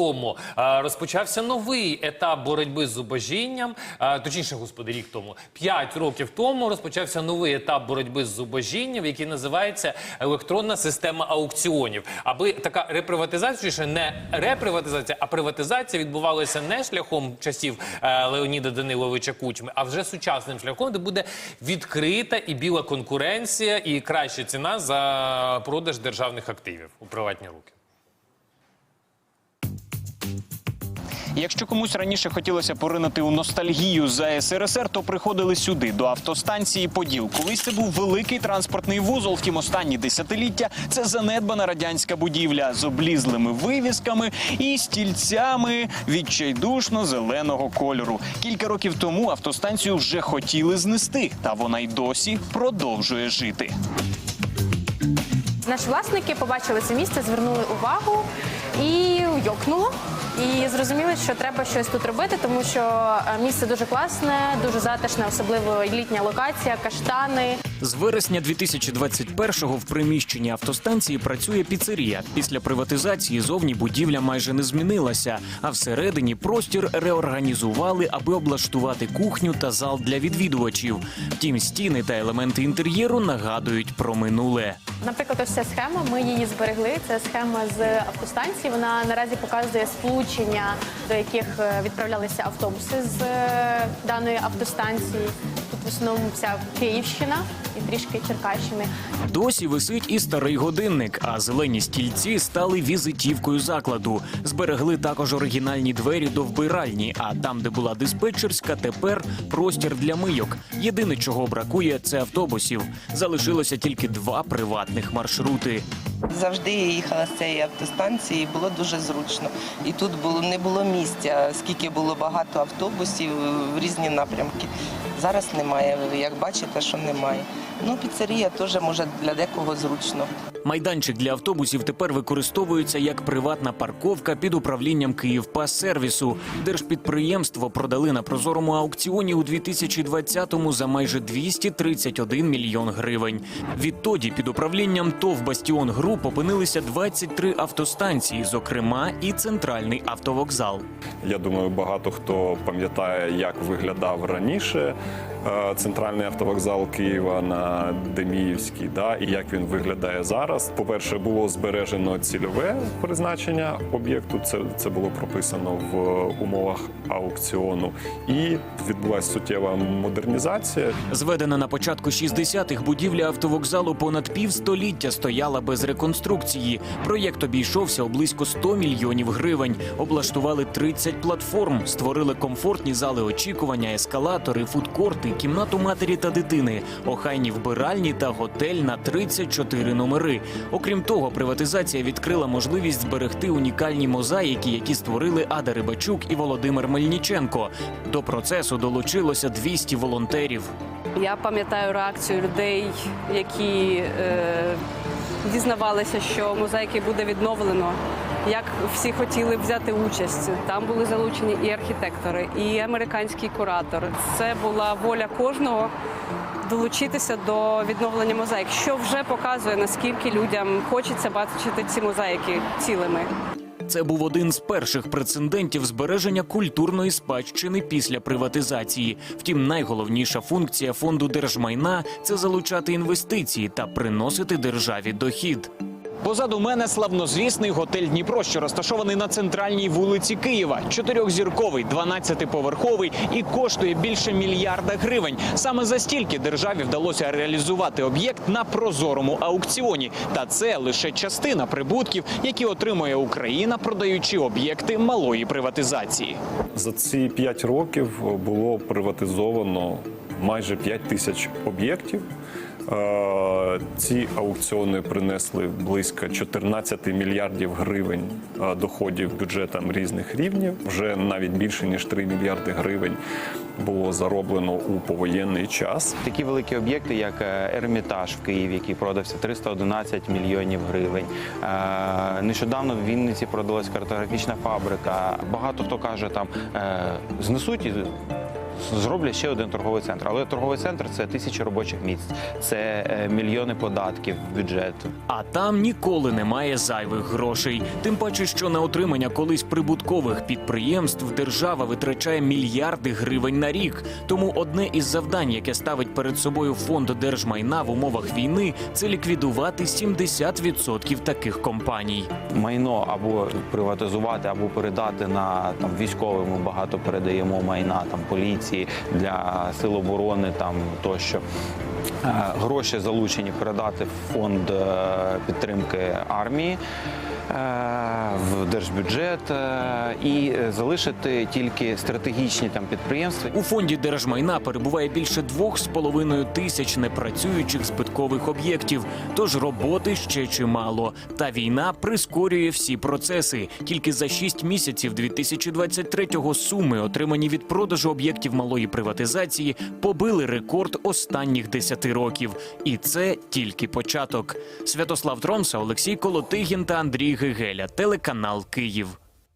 тому е, розпочався новий етап боротьби з зубожінням. Е, Точніше, господи, рік тому. П'ять років тому розпочався новий етап боротьби з зубожінням, який називається електронна система аукціонів. Аби така реприватизація, точніше, не реприватизація, а приватизація відбувалася не шляхом часів е, Леоніда Даниловича Кучми, а вже сучасним шляхом, де буде відкрита і біла конкуренція, і краща ціна за продаж державних активів у приватні руки. Якщо комусь раніше хотілося поринути у ностальгію за СРСР, то приходили сюди до автостанції Поділ. Колись це був великий транспортний вузол. Втім, останні десятиліття це занедбана радянська будівля з облізлими вивісками і стільцями відчайдушно зеленого кольору. Кілька років тому автостанцію вже хотіли знести, та вона й досі продовжує жити. Наші власники побачили це місце, звернули увагу і йокнуло. І зрозуміли, що треба щось тут робити, тому що е, місце дуже класне, дуже затишне, особливо літня локація, каштани. З вересня 2021-го в приміщенні автостанції працює піцерія. Після приватизації зовні будівля майже не змінилася, а всередині простір реорганізували, аби облаштувати кухню та зал для відвідувачів. Втім, стіни та елементи інтер'єру нагадують про минуле. Наприклад, ось ця схема. Ми її зберегли. Це схема з автостанції. Вона наразі показує сполучення, до яких е, відправлялися автобуси з е, даної автостанції. Тут в основному вся Київщина і трішки Черкащини. Досі висить і старий годинник, а зелені стільці стали візитівкою закладу. Зберегли також оригінальні двері до вбиральні. А там, де була диспетчерська, тепер простір для мийок. Єдине, чого бракує, це автобусів. Залишилося тільки два приватних маршрути. Завжди я їхала з цієї автостанції, було дуже зручно. І тут було не було місця, скільки було багато автобусів в різні напрямки. Зараз немає. Як бачите, що немає. Ну, піцерія теж може для декого зручно. Майданчик для автобусів тепер використовується як приватна парковка під управлінням Київпас-сервісу. Держпідприємство продали на прозорому аукціоні у 2020-му за майже 231 мільйон гривень. Відтоді під управлінням ТОВ Бастіон Груп опинилися 23 автостанції, зокрема і центральний автовокзал. Я думаю, багато хто пам'ятає, як виглядав раніше е, центральний автовокзал Києва на Деміївській, да, і як він виглядає зараз. По-перше, було збережено цільове призначення об'єкту. Це, це було прописано в умовах аукціону, і відбулася суттєва модернізація. Зведена на початку 60-х будівля автовокзалу понад півстоліття стояла без реконструкції. Проєкт обійшовся у близько 100 мільйонів гривень. Облаштували 30 платформ, створили комфортні зали очікування, ескалатори, фудкорти, кімнату матері та дитини, охайні вбиральні та готель на 34 номери. Окрім того, приватизація відкрила можливість зберегти унікальні мозаїки, які створили Ада Рибачук і Володимир Мельниченко. До процесу долучилося 200 волонтерів. Я пам'ятаю реакцію людей, які е, дізнавалися, що мозаїки буде відновлено. Як всі хотіли взяти участь. Там були залучені і архітектори, і американський куратор. Це була воля кожного долучитися до відновлення мозаїк, що вже показує наскільки людям хочеться бачити ці мозаїки цілими. Це був один з перших прецедентів збереження культурної спадщини після приватизації. Втім, найголовніша функція фонду держмайна це залучати інвестиції та приносити державі дохід. Позаду мене славнозвісний готель Дніпро, що розташований на центральній вулиці Києва. Чотирьохзірковий, 12-поверховий і коштує більше мільярда гривень. Саме за стільки державі вдалося реалізувати об'єкт на прозорому аукціоні. Та це лише частина прибутків, які отримує Україна, продаючи об'єкти малої приватизації. За ці 5 років було приватизовано майже 5 тисяч об'єктів. Е, Ці аукціони принесли близько 14 мільярдів гривень е, доходів бюджетам різних рівнів. Вже навіть більше ніж 3 мільярди гривень було зароблено у повоєнний час. Такі великі об'єкти, як е, Ермітаж в Києві, який продався 311 мільйонів гривень. Нещодавно в Вінниці продалась картографічна фабрика. Багато хто каже, там знесуть зроблять ще один торговий центр. Але торговий центр це тисячі робочих місць, це е, мільйони податків в бюджет. А там ніколи немає зайвих грошей. Тим паче, що на отримання колись прибуткових підприємств держава витрачає мільярди гривень на рік. Тому одне із завдань, яке ставить перед собою фонд держмайна в умовах війни, це ліквідувати 70% таких компаній. майно або приватизувати, або передати на там військовим. Ми багато передаємо майна там поліції для сил оборони там тощо. Е, Гроші залучені передати в фонд е, підтримки армії. е, В держбюджет і залишити тільки стратегічні там підприємства, У фонді держмайна перебуває більше двох з половиною тисяч непрацюючих збиткових об'єктів. Тож роботи ще чимало. Та війна прискорює всі процеси. Тільки за шість місяців 2023-го суми, отримані від продажу об'єктів малої приватизації, побили рекорд останніх десяти років. І це тільки початок. Святослав Тромса, Олексій Колотигін та Андрій Гегеля. Телеканал Київ.